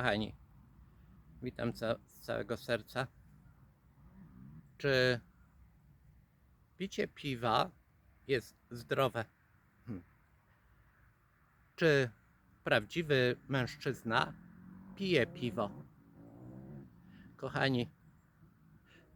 Kochani, witam ca- z całego serca. Czy picie piwa jest zdrowe? Hmm. Czy prawdziwy mężczyzna pije piwo? Kochani,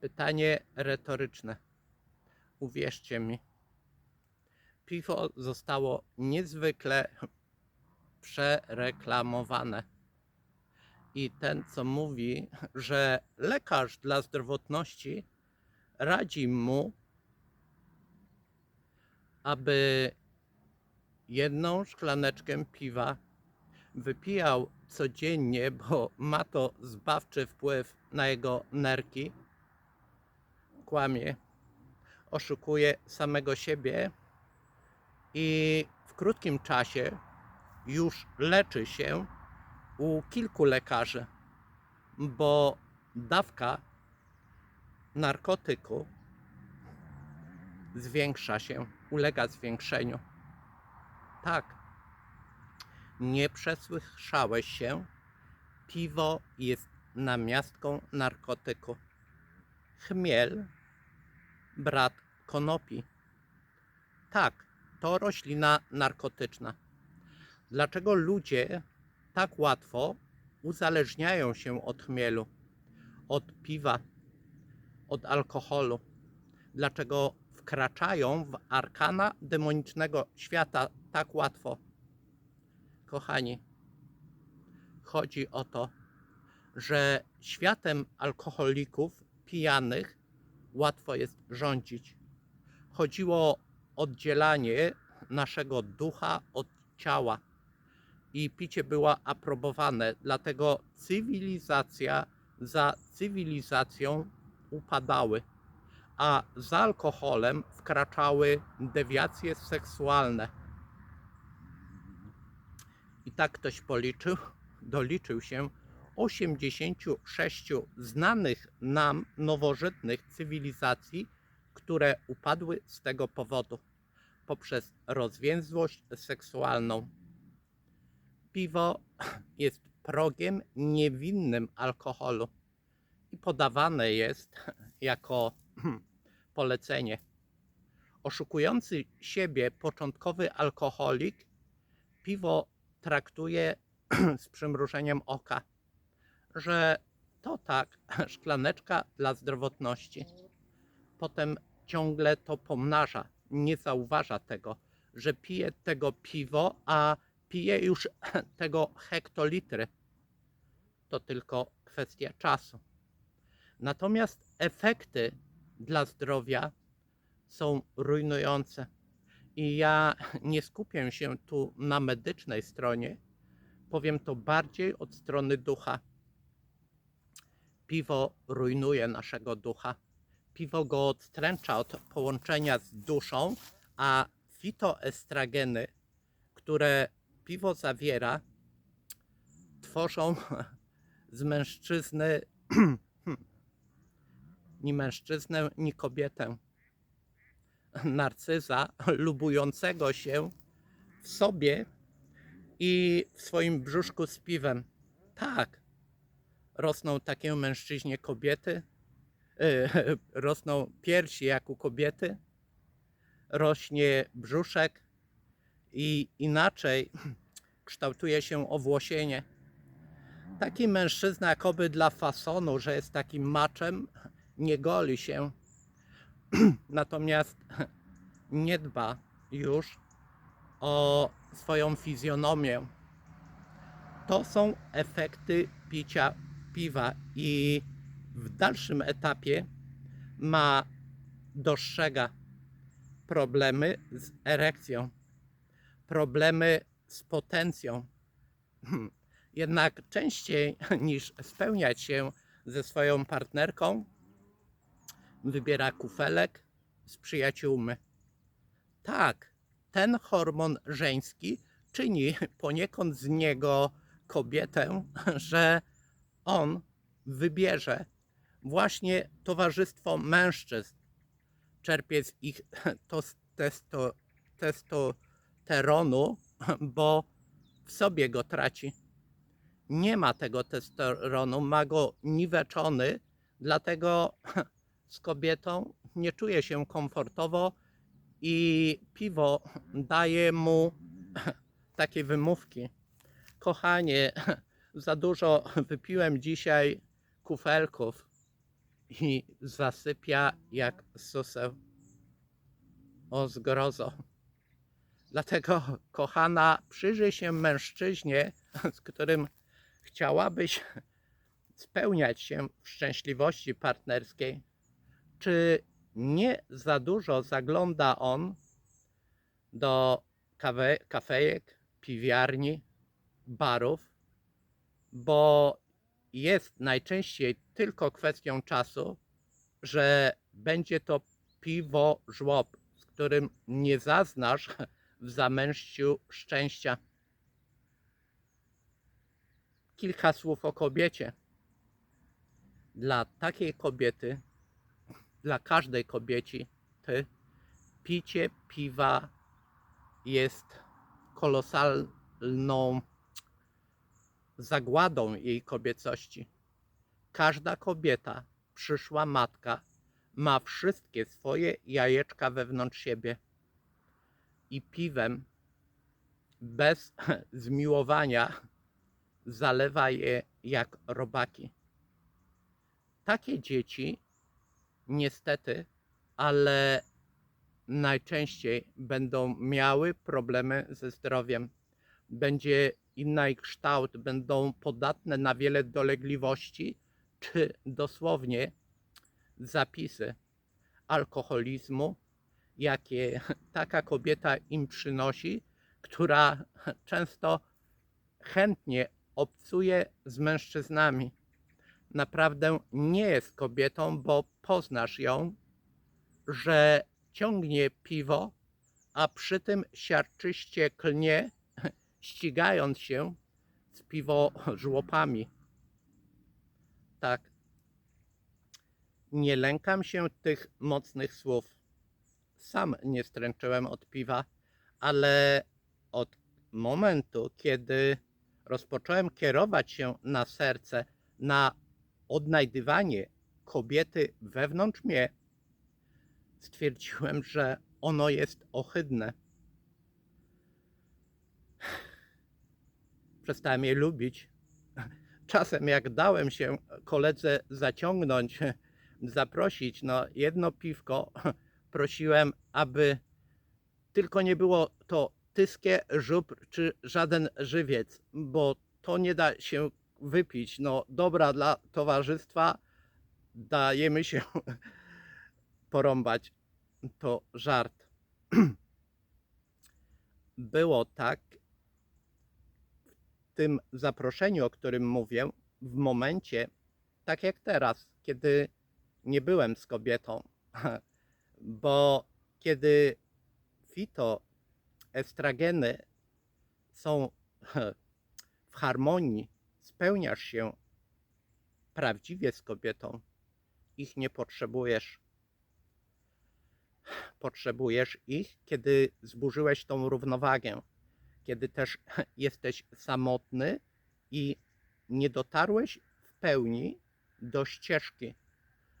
pytanie retoryczne. Uwierzcie mi, piwo zostało niezwykle przereklamowane. I ten, co mówi, że lekarz dla zdrowotności radzi mu, aby jedną szklaneczkę piwa wypijał codziennie, bo ma to zbawczy wpływ na jego nerki, kłamie, oszukuje samego siebie i w krótkim czasie już leczy się u kilku lekarzy, bo dawka narkotyku zwiększa się, ulega zwiększeniu. Tak, nie przesłyszałeś się, piwo jest namiastką narkotyku. Chmiel, brat konopi. Tak, to roślina narkotyczna. Dlaczego ludzie tak łatwo uzależniają się od chmielu, od piwa, od alkoholu? Dlaczego wkraczają w arkana demonicznego świata tak łatwo? Kochani, chodzi o to, że światem alkoholików, pijanych, łatwo jest rządzić. Chodziło o oddzielanie naszego ducha od ciała i picie było aprobowane. Dlatego cywilizacja za cywilizacją upadały, a za alkoholem wkraczały dewiacje seksualne. I tak ktoś policzył, doliczył się 86 znanych nam nowożytnych cywilizacji, które upadły z tego powodu poprzez rozwięzłość seksualną. Piwo jest progiem niewinnym alkoholu i podawane jest jako polecenie. Oszukujący siebie początkowy alkoholik piwo traktuje z przymrużeniem oka, że to tak, szklaneczka dla zdrowotności. Potem ciągle to pomnaża, nie zauważa tego, że pije tego piwo, a pije już tego hektolitry. To tylko kwestia czasu. Natomiast efekty dla zdrowia są rujnujące. I ja nie skupię się tu na medycznej stronie, powiem to bardziej od strony ducha. Piwo rujnuje naszego ducha. Piwo go odstręcza od połączenia z duszą, a fitoestrageny, które piwo zawiera, tworzą z mężczyzny ni mężczyznę, ni kobietę. Narcyza lubującego się w sobie i w swoim brzuszku z piwem. Tak, rosną takie mężczyźnie kobiety, e, rosną piersi jak u kobiety, rośnie brzuszek i inaczej kształtuje się owłosienie. Taki mężczyzna, jakoby dla fasonu, że jest takim maczem, nie goli się, natomiast nie dba już o swoją fizjonomię. To są efekty picia piwa i w dalszym etapie ma dostrzega problemy z erekcją, problemy z potencją. Jednak częściej niż spełniać się ze swoją partnerką, wybiera kufelek z przyjaciółmi. Tak, ten hormon żeński czyni poniekąd z niego kobietę, że on wybierze właśnie towarzystwo mężczyzn, czerpie z ich tos, testo, testosteronu, bo w sobie go traci. nie ma tego testosteronu, ma go niweczony, dlatego z kobietą nie czuje się komfortowo i piwo daje mu takie wymówki. Kochanie, za dużo wypiłem dzisiaj kufelków i zasypia jak suseł. O zgrozo. Dlatego, kochana, przyjrzyj się mężczyźnie, z którym chciałabyś spełniać się w szczęśliwości partnerskiej. Czy nie za dużo zagląda on do kafejek, piwiarni, barów, bo jest najczęściej tylko kwestią czasu, że będzie to piwo żłob, z którym nie zaznasz w zamęściu szczęścia. Kilka słów o kobiecie. Dla takiej kobiety, dla każdej kobieci, ty, picie piwa jest kolosalną zagładą jej kobiecości. Każda kobieta, przyszła matka, ma wszystkie swoje jajeczka wewnątrz siebie i piwem bez zmiłowania zalewa je jak robaki. Takie dzieci, niestety, ale najczęściej będą miały problemy ze zdrowiem. Będzie inny ich kształt, będą podatne na wiele dolegliwości, czy dosłownie zapisy alkoholizmu, jakie taka kobieta im przynosi, która często chętnie obcuje z mężczyznami. Naprawdę nie jest kobietą, bo poznasz ją, że ciągnie piwo, a przy tym siarczyście klnie, ścigając się z piwożłopami. Tak. Nie lękam się tych mocnych słów. Sam nie stręczyłem od piwa, ale od momentu, kiedy rozpocząłem kierować się na serce, na odnajdywanie kobiety wewnątrz mnie, stwierdziłem, że ono jest ohydne. Przestałem je lubić. Czasem, jak dałem się koledze zaciągnąć, zaprosić, no jedno piwko, prosiłem, aby tylko nie było to tyskie, żubr czy żaden żywiec, bo to nie da się wypić. No dobra dla towarzystwa, dajemy się porąbać. To żart. Było tak w tym zaproszeniu, o którym mówię, w momencie, tak jak teraz, kiedy nie byłem z kobietą, bo kiedy fitoestrageny są w harmonii, spełniasz się prawdziwie z kobietą, ich nie potrzebujesz. Potrzebujesz ich, kiedy zburzyłeś tą równowagę, kiedy też jesteś samotny i nie dotarłeś w pełni do ścieżki,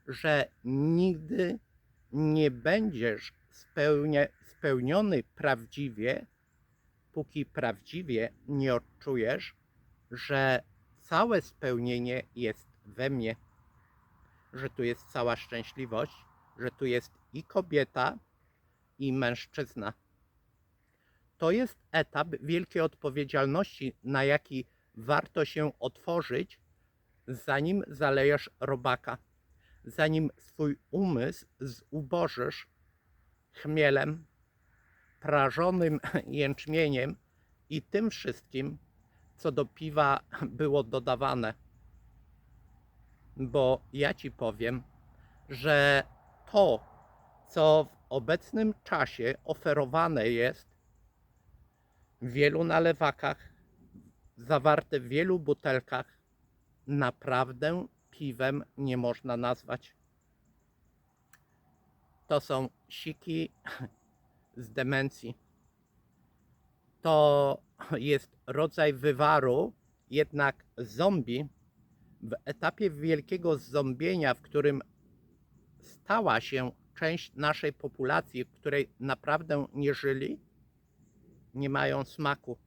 że nigdy nie będziesz spełnia, spełniony prawdziwie, póki prawdziwie nie odczujesz, że całe spełnienie jest we mnie, że tu jest cała szczęśliwość, że tu jest i kobieta, i mężczyzna. To jest etap wielkiej odpowiedzialności, na jaki warto się otworzyć, zanim zalejesz robaka, zanim swój umysł zubożysz chmielem, prażonym jęczmieniem i tym wszystkim, co do piwa było dodawane. Bo ja ci powiem, że to, co w obecnym czasie oferowane jest w wielu nalewakach, zawarte w wielu butelkach, naprawdę piwem nie można nazwać. To są siki z demencji. To jest rodzaj wywaru, Jednak zombie w etapie wielkiego zombienia, w którym stała się część naszej populacji, w której naprawdę nie żyli, nie mają smaku,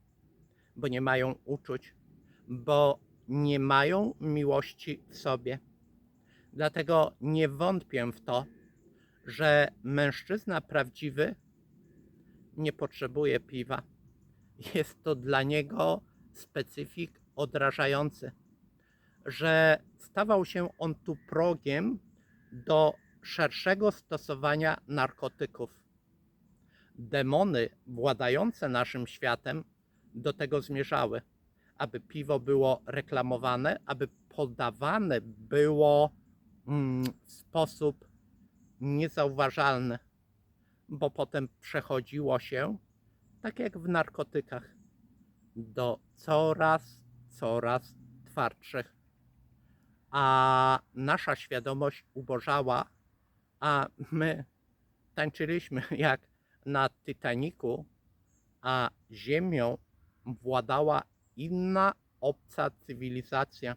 bo nie mają uczuć, bo nie mają miłości w sobie. Dlatego nie wątpię w to, że mężczyzna prawdziwy nie potrzebuje piwa. Jest to dla niego specyfik odrażający, że stawał się on tu progiem do szerszego stosowania narkotyków. Demony władające naszym światem do tego zmierzały, aby piwo było reklamowane, aby podawane było mm, w sposób niezauważalny, bo potem przechodziło się, tak jak w narkotykach, do coraz, coraz twardszych. A nasza świadomość ubożała, a my tańczyliśmy jak na Titaniku, a Ziemią władała inna obca cywilizacja,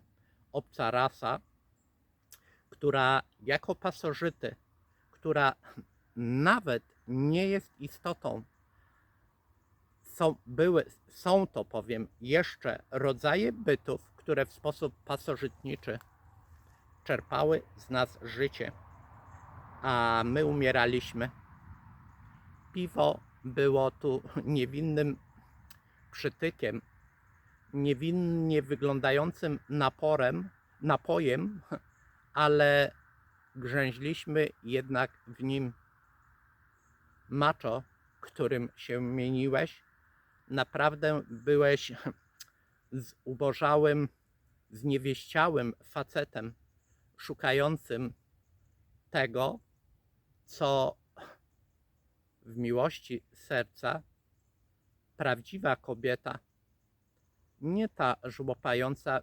obca rasa, która jako pasożyty, która nawet nie jest istotą, są, były, są to powiem jeszcze rodzaje bytów, które w sposób pasożytniczy czerpały z nas życie, a my umieraliśmy. Piwo było tu niewinnym przytykiem, niewinnie wyglądającym naporem, napojem, ale grzęźliśmy jednak w nim. Macho, którym się mieniłeś, naprawdę byłeś zubożałym, zniewieściałym facetem, szukającym tego, co w miłości serca prawdziwa kobieta, nie ta żłopająca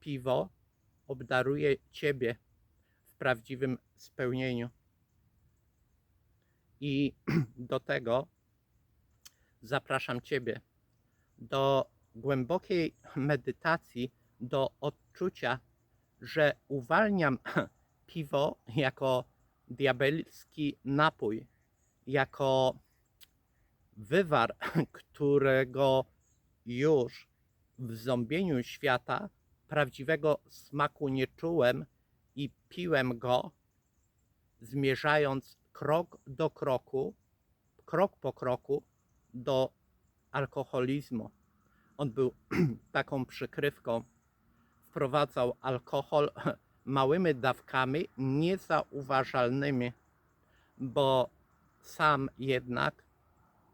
piwo, obdaruje ciebie w prawdziwym spełnieniu. I do tego zapraszam Ciebie do głębokiej medytacji, do odczucia, że uwalniam piwo jako diabelski napój, jako wywar, którego już w zombieniu świata prawdziwego smaku nie czułem i piłem go, zmierzając krok do kroku, krok po kroku do alkoholizmu. On był taką przykrywką, wprowadzał alkohol małymi dawkami, niezauważalnymi, bo sam jednak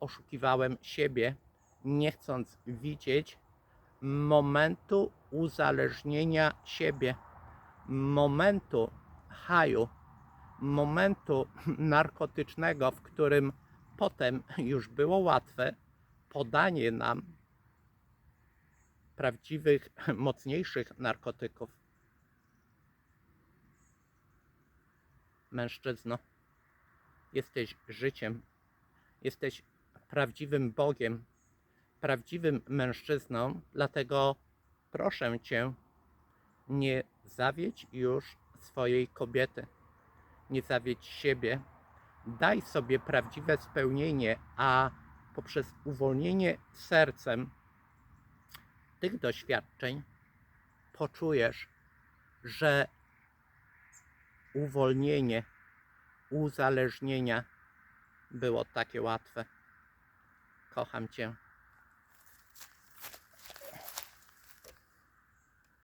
oszukiwałem siebie, nie chcąc widzieć momentu uzależnienia siebie, momentu haju, momentu narkotycznego, w którym potem już było łatwe podanie nam prawdziwych, mocniejszych narkotyków. Mężczyzno, jesteś życiem, jesteś prawdziwym Bogiem, prawdziwym mężczyzną, dlatego proszę Cię, nie zawiedź już swojej kobiety, nie zawiedź siebie, daj sobie prawdziwe spełnienie, a poprzez uwolnienie sercem tych doświadczeń poczujesz, że uwolnienie uzależnienia było takie łatwe. Kocham Cię.